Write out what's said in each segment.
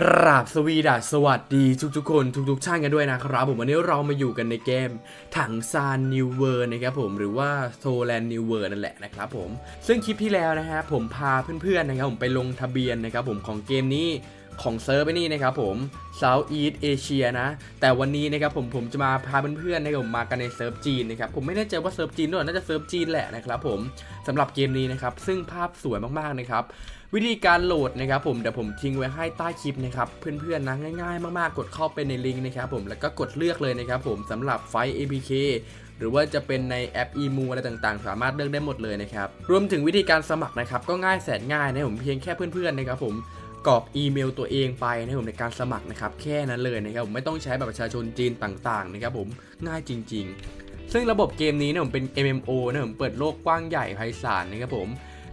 กราบสวีดัสสวัสดีทุกๆคนทุกๆท่านกันด้วยนะครับผมวันนี้เรามาอยู่กันในเกมถังซานนิวเวอร์นะครับผมหรือว่าโซแลนนิวเวอร์นั่นแหละนะครับผมซึ่งคลิปที่แล้วนะฮะผมพาเพื่อนๆนะครับผมไปลงทะเบียนนะครับผมของเกมนี้ของเซิร์ฟไอ้นี่นะครับผม South East Asia นะ แต่วันนี้นะครับผมผมจะมาพาเพื่อนๆนะครับผมมากันในเซิร์ฟจีนนะครับผมไม่แน่ใจว่าเซิร์ฟจีนหรือว่าน่าจะเซิร์ฟจีนแหละนะครับผมสำหรับเกมนี้นะครับซึ่งภาพสวยมากๆนะครับ วิธีการโหลดนะครับผมเดี๋ยวผมทิ้งไว้ให้ใต้คลิปนะครับเพื่อนๆนะง่ายๆ มากๆ กดเข้าไปในลิงก์นะครับผมแล้วก็กดเลือกเลยนะครับผมสำหรับไฟล์ APK หรือว่าจะเป็นในแอป EMU อะไรต่างๆ สามารถเลือกได้หมดเลยนะครับรวมถึงวิธีการสมัครนะครับก็ง่ายแสนง่ายนะผมเพียงแค่เพื่อนๆนะครับผมกรอกอีเมลตัวเองไปนะครับผมในการสมัครนะครับแค่นั้นเลยนะครับผมไม่ต้องใช้แบบประชาชนจีนต่างๆนะครับผมง่ายจริง ๆ ซึ่งระบบเกมนี้นี่ยผมเป็น MMO นะผมเปิดโลกกว้างใหญ่ไพศาลนะครับผม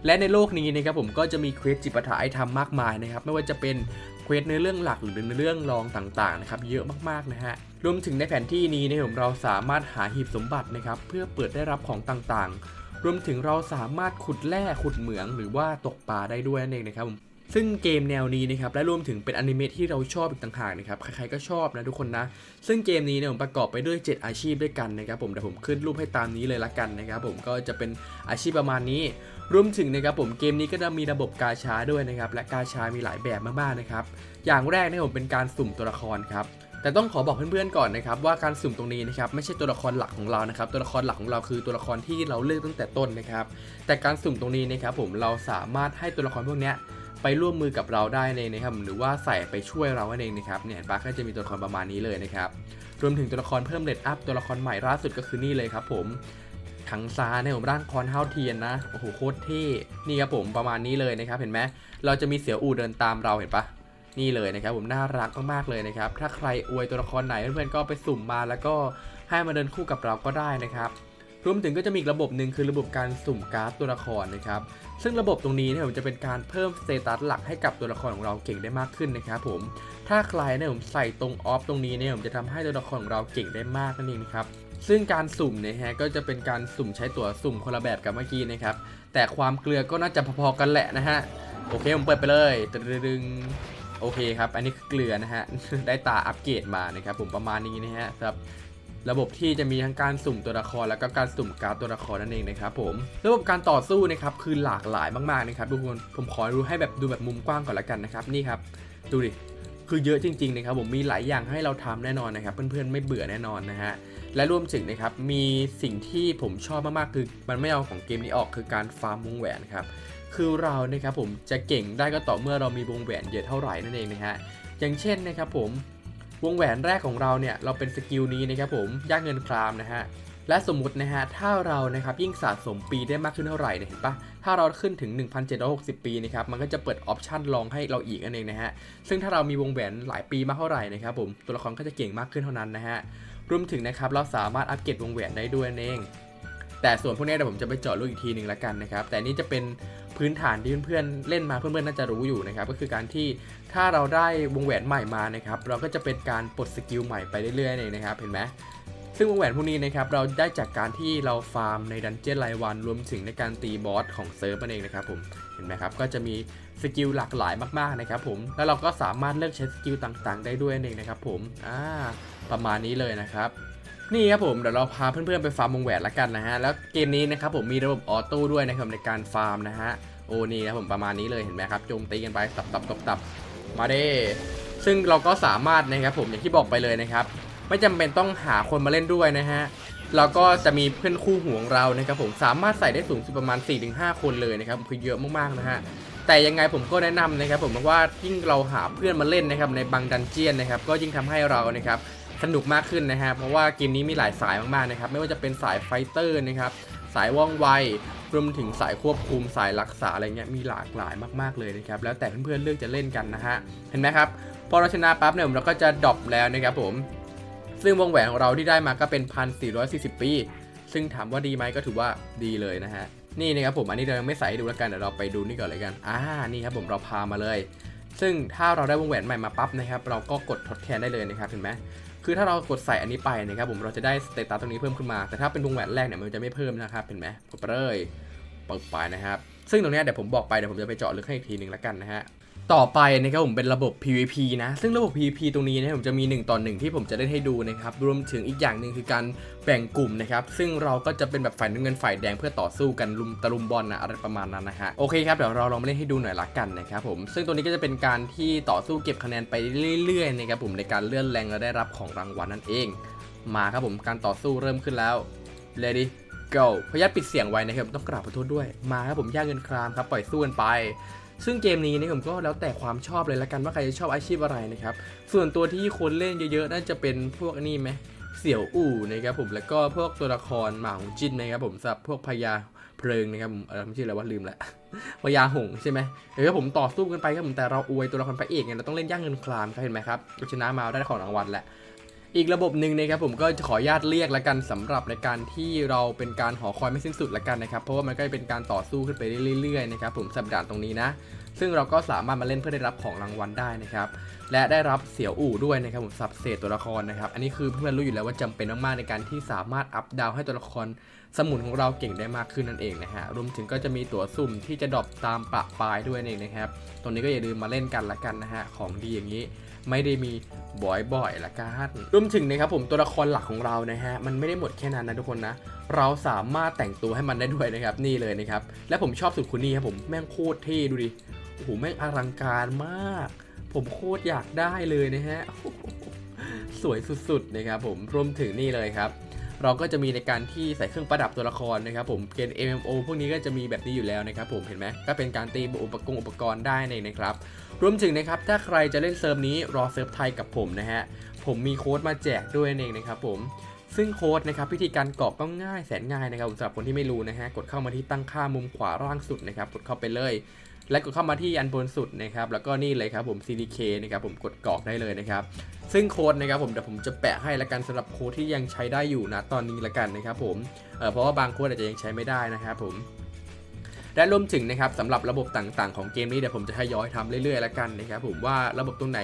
และในโลกนี้นะครับผมก็จะมีเควสจิปาถะให้ทำมากมายนะครับไม่ว่าจะเป็นเควสในเรื่องหลักหรือในเรื่องรองต่างๆนะครับเยอะมากๆนะฮะรวมถึงในแผนที่นี้นะครับผมเราสามารถหาหีบสมบัตินะครับเพื่อเปิดได้รับของต่างๆ รวมถึงเราสามารถขุดแร่ขุดเหมืองหรือว่าตกปลาได้ด้วยนั่นเองนะครับผม ซึ่งเกมแนวนี้นะครับและรวมถึงเป็นอนิเมะที่เราชอบอีกต่างหากนะครับใครๆก็ชอบนะทุกคนนะซึ่งเกมนี้เนี่ยผมประกอบไปด้วย 7 อาชีพด้วยกันนะครับผมเดี๋ยวผมขึ้นรูปให้ตามนี้เลยละกันนะครับผมก็จะเป็นอาชีพประมาณนี้ รวมถึงนะครับผมเกมนี้ก็จะมีระบบกาชาด้วยนะครับและกาชามีหลายแบบมากๆนะครับอย่างแรกนะครับผมเป็นการสุ่มตัวละครครับแต่ต้องขอบอกเพื่อนๆก่อนนะครับว่าการสุ่มตรงนี้นะครับไม่ใช่ตัวละครหลักของเรานะครับตัวละครหลักของเราคือตัวละครที่เราเลือกตั้งแต่ต้นนะครับแต่การสุ่มตรงนี้นะครับผมเราสามารถให้ตัวละครพวกนี้ ไปร่วมมือกับเราได้เลยนะครับ หรือว่าใส่ไปช่วยเราเองนะครับเนี่ยเห็นปะก็จะมีตัวละครประมาณนี้เลยนะครับรวมถึงตัวละครเพิ่มเลดอัพตัวละครใหม่ล่าสุดก็คือนี่เลยครับผมถังซาในผมร่างคอนเฮาเทียนนะโอ้โหโคตรเท่นี่ครับผมประมาณนี้เลยนะครับ เห็นไหมเราจะมีเสืออูเดินตามเราเห็นปะนี่เลยนะครับผมน่ารักมากๆเลยนะครับ ถ้าใครอวยตัวละครไหนเพื่อนๆก็ไปสุ่มมาแล้วก็ให้มาเดินคู่กับเราก็ได้นะครับ รวมถึงก็จะมีระบบหนึ่งคือระบบการสุ่มการ์ดตัวละครนะครับ ซึ่งระบบตรงนี้เนี่ยผมจะเป็นการเพิ่มสเตตัสหลักให้กับตัวละครของเราเก่งได้มากขึ้นนะครับผม ถ้าใครเนี่ยผมใส่ตรงออฟตรงนี้เนี่ยผมจะทำให้ตัวละครของเราเก่งได้มากนั่นเองนะครับซึ่งการสุ่มเนี่ยฮะก็จะเป็นการสุ่มใช้ตัวสุ่มคนละแบบกับเมื่อกี้นะครับ แต่ความเกลือก็น่าจะพอๆกันแหละนะฮะ โอเคผมเปิดไปเลยตรึงโอเคครับ อันนี้คือเกลือนะฮะ ได้ตาอัปเกรดมานะครับผมประมาณนี้นะฮะครับ ระบบที่จะมีทั้งการสุ่มตัวละครแล้วก็การสุ่มการ์ดตัวละครนั่นเองนะครับผมระบบการต่อสู้นะครับคือหลากหลายมากๆนะครับทุกคนผมขอดูให้แบบดูแบบมุมกว้างก่อนละกันนะครับนี่ครับดูดิคือเยอะจริงๆนะครับผมมีหลายอย่างให้เราทำแน่นอนนะครับ เพื่อนๆไม่เบื่อแน่นอนนะฮะและรวมถึงนะครับมีสิ่งที่ผมชอบมากๆคือมันไม่เอาของเกมนี้ออกคือการฟาร์มวงแหวนครับคือเรานะครับผมจะเก่งได้ก็ต่อเมื่อเรามีวงแหวนเยอะเท่าไหร่นั่นเองนะฮะอย่างเช่นนะครับผม วงแหวนแรกของเราเนี่ยเราเป็นสกิลนี้นะครับผมย่างเงินครามนะฮะและสมมุตินะฮะถ้าเรานะครับยิ่งสะสมปีได้มากขึ้นเท่าไหร่เนี่ยเห็นปะถ้าเราขึ้นถึง 1760 ปีนะครับมันก็จะเปิดออปชันลองให้เราอีกนั่นเองนะฮะซึ่งถ้าเรามีวงแหวนหลายปีมากเท่าไหร่นะครับผมตัวละครก็จะเก่งมากขึ้นเท่านั้นนะฮะรวมถึงนะครับเราสามารถอัปเกรดวงแหวนได้ด้วยนั่นเองแต่ส่วนพวกนี้เดี๋ยวผมจะไปเจาะลึกอีกทีหนึ่งละกันนะครับแต่นี่จะเป็น พื้นฐานที่เพื่อนๆเล่นมาเพื่อนๆน่าจะรู้อยู่นะครับก็คือการที่ถ้าเราได้วงแหวนใหม่มานะครับเราก็จะเป็นการปลดสกิลใหม่ไปเรื่อยๆเลยนะครับเห็นไหมซึ่งวงแหวนพวกนี้นะครับเราได้จากการที่เราฟาร์มในดันเจี้ยนรายวันรวมถึงในการตีบอสของเซิร์ฟนั่นเองนะครับผมเห็นไหมครับก็จะมีสกิลหลากหลายมากๆนะครับผมแล้วเราก็สามารถเลือกใช้สกิลต่างๆ ได้ด้วยนั่นเองนะครับผมอ่าประมาณนี้เลยนะครับ นี่ครับผมเดี๋ยวเราพาเพื่อนๆไปฟาร์มวงแหวนละกันนะฮะแล้วเกมนี้นะครับผมมีระบบออโต้ด้วยนะครับในการฟาร์มนะฮะโอ้นี่ครับผมประมาณนี้เลยเห็นไหมครับโจมตีกันไปตับตับตับตับมาเด้ซึ่งเราก็สามารถนะครับผมอย่างที่บอกไปเลยนะครับ ไม่จำเป็นต้องหาคนมาเล่นด้วยนะฮะเราก็จะมีเพื่อนคู่หูของเรานะครับผมสามารถใส่ได้สูงสุดประมาณ 4-5 คนเลยนะครับคือเยอะมากๆนะฮะแต่ยังไงผมก็แนะนำนะครับผมว่ายิ่งเราหาเพื่อนมาเล่นนะครับในบางดันเจียนนะครับก็ยิ่งทำให้เรานะครับ สนุกมากขึ้นนะฮะเพราะว่าเกมนี้มีหลายสายมากๆนะครับไม่ว่าจะเป็นสายไฟเตอร์นะครับสายว่องไวรวมถึงสายควบคุมสายรักษาอะไรเงี้ยมีหลากหลายมากๆเลยนะครับแล้วแต่เพื่อนๆเลือกจะเล่นกันนะฮะเห็นไหมครับพอเราชนะปั๊บเนี่ยเราก็จะดรอปแล้วนะครับผมซึ่งวงแหวนของเราที่ได้มาก็เป็น 1,440 ปี ซึ่งถามว่าดีไหมก็ถือว่าดีเลยนะฮะนี่นะครับผมอันนี้เรายังไม่ใส่ให้ดูแล้วกันเดี๋ยวเราไปดูนี่ก่อนเลยกันอ่านี่ครับผมเราพามาเลย ซึ่งถ้าเราได้วงแหวนใหม่มาปั๊บนะครับ เราก็กดทดแทนได้เลยนะครับเห็นไหม คือถ้าเรากดใส่อันนี้ไปนะครับผมเราจะได้สเตตัสตรงนี้เพิ่มขึ้นมา แต่ถ้าเป็นวงแหวนแรกเนี่ยมันจะไม่เพิ่มนะครับเห็นไหมกดไปเลยเปิดไปนะครับ ซึ่งตรงนี้เดี๋ยวผมบอกไปเดี๋ยวผมจะไปเจาะลึกให้อีกทีหนึ่งแล้วกันนะฮะ ต่อไปนะครับผมเป็นระบบ PVP นะ ซึ่งระบบ PVP ตรงนี้นะผมจะมี 1 ต่อหนึ่งที่ผมจะเล่นให้ดูนะครับ รวมถึงอีกอย่างหนึ่งคือการแบ่งกลุ่มนะครับ ซึ่งเราก็จะเป็นแบบฝ่ายน้ำเงินฝ่ายแดงเพื่อต่อสู้กันลุมตะลุมบอลนะอะไรประมาณนั้นนะฮะ โอเคครับ เดี๋ยวเราลองมาเล่นให้ดูหน่อยละกันนะครับผม ซึ่งตัวนี้ก็จะเป็นการที่ต่อสู้เก็บคะแนนไปเรื่อยๆนะครับผมในการเลื่อนแรงและได้รับของรางวัลนั่นเอง มาครับผมการต่อสู้เริ่มขึ้นแล้ว ready go พยายามปิดเสียงไว้นะครับต้องกราบขอโทษด้วย มาครับผมย่าเงินครามครับปล่อยสู้กันไป ซึ่งเกมนี้นี่ผมก็แล้วแต่ความชอบเลยละกันว่าใครจะชอบอาชีพอะไรนะครับส่วนตัวที่คนเล่นเยอะๆน่าจะเป็นพวกนี่ไหมเสี่ยวอู่นะครับผมแล้วก็พวกตัวละครหมาของจินนะครับผมสำหรับพวกพญาเพลิงนะครับผมเออไม่ใช่อะไรว่าลืมละพญาหงใช่ไหมเดี๋ยวผมต่อสู้กันไปครับผมแต่เราอวยตัวละครพระเอกไงเราต้องเล่นย่างเงินคลามครับเห็นไหมครับเราชนะมาได้ของรางวัลแหละ อีกระบบหนึ่งนะครับผมก็จะขออนุญาตเรียกละกันสำหรับในการที่เราเป็นการหอคอยไม่สิ้นสุดละกันนะครับเพราะว่ามันก็จะเป็นการต่อสู้ขึ้นไปเรื่อยๆนะครับผมสัปดาห์ตรงนี้นะ ซึ่งเราก็สามารถมาเล่นเพื่อได้รับของรางวัลได้นะครับและได้รับเสี่ยวอู่ด้วยนะครับผมสับเศษตัวละครนะครับอันนี้คือเพื่อนรู้อยู่แล้วว่าจำเป็นมากๆในการที่สามารถอัพดาวให้ตัวละครสมุนของเราเก่งได้มากขึ้นนั่นเองนะฮะรวมถึงก็จะมีตั๋วสุ่มที่จะดรอปตามปะปลายด้วยนั่นเองนะครับตรงนี้ก็อย่าลืมมาเล่นกันละกันนะฮะของดีอย่างนี้ไม่ได้มี บ่อยๆละกันรวมถึงนะครับผมตัวละครหลักของเรานะฮะมันไม่ได้หมดแค่นั้นนะทุกคนนะ เราสามารถแต่งตัวให้มันได้ด้วยนะครับนี่เลยนะครับและผมชอบสุดคุณนี่ครับผมแม่งโคตรเท่ดูดิโอ้โหแม่งอลังการมาก ผมโคตรอยากได้เลยนะฮะสวยสุดๆนะครับผมรวมถึงนี่เลยครับ เราก็จะมีในการที่ใส่เครื่องประดับตัวละครนะครับผมเกณฑ์ MMO พวกนี้ก็จะมีแบบนี้อยู่แล้วนะครับผมเห็นไหมก็เป็นการตีอุปกรณ์อุปกรณ์ได้ในนะครับรวมถึงนะครับถ้าใครจะเล่นเซิร์ฟนี้รอเซิร์ฟไทยกับผมนะฮะผมมีโค้ดมาแจกด้วยเองนะครับผมซึ่งโค้ดนะครับวิธีการกรอกก็ง่ายแสนง่ายนะครับสำหรับคนที่ไม่รู้นะฮะกดเข้ามาที่ตั้งค่ามุมขวาล่างสุดนะครับกดเข้าไปเลย และกดเข้ามาที่อันบนสุดนะครับแล้วก็นี่เลยครับผม CDK นะครับผมกดกรอกได้เลยนะครับ ซึ่งโค้ดนะครับผมเดี๋ยวผมจะแปะให้ละกันสำหรับโค้ดที่ยังใช้ได้อยู่นะตอนนี้ละกันนะครับผมเเพราะว่าบางโค้ดอาจจะยังใช้ไม่ได้นะครับผมและรวมถึงนะครับสำหรับระบบต่างๆของเกมนี้เดี๋ยวผมจะทยอยทำเรื่อยๆละกันนะครับผมว่าระบบตรงไหน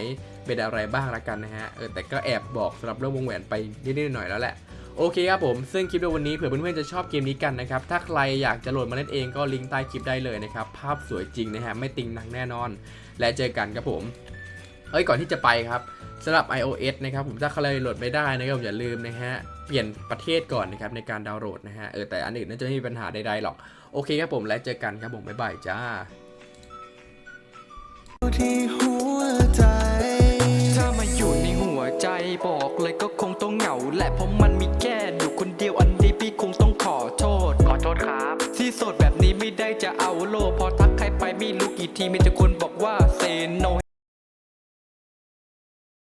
เป็นอะไรบ้างละกันนะฮะเออแต่ก็แอบบอกสำหรับเรื่องวงแหวนไปนิดๆหน่อยๆแล้วแหละโอเคครับผมซึ่งคลิปในวันนี้เผื่อเพื่อนๆจะชอบเกมนี้กันนะครับถ้าใครอยากจะโหลดมาเล่นเองก็ลิงก์ใต้คลิปได้เลยนะครับภาพสวยจริงนะฮะไม่ติงหนังแน่นอน และเจอกันครับผม เอ้ยก่อนที่จะไปครับสำหรับ iOS นะครับผมถ้าใครโหลดไม่ได้นะครับอย่าลืมนะฮะเปลี่ยนประเทศก่อนนะครับในการดาวน์โหลดนะฮะเออแต่อันอื่นน่าจะไม่มีปัญหาใดๆหรอกโอเคครับผมแล้วเจอกันครับผมบ๊ายบายจ้าที่หัวใจ ถ้ามาอยู่ในหัวใจบอกเลยก็คงต้องเหงาแหละเพราะมัน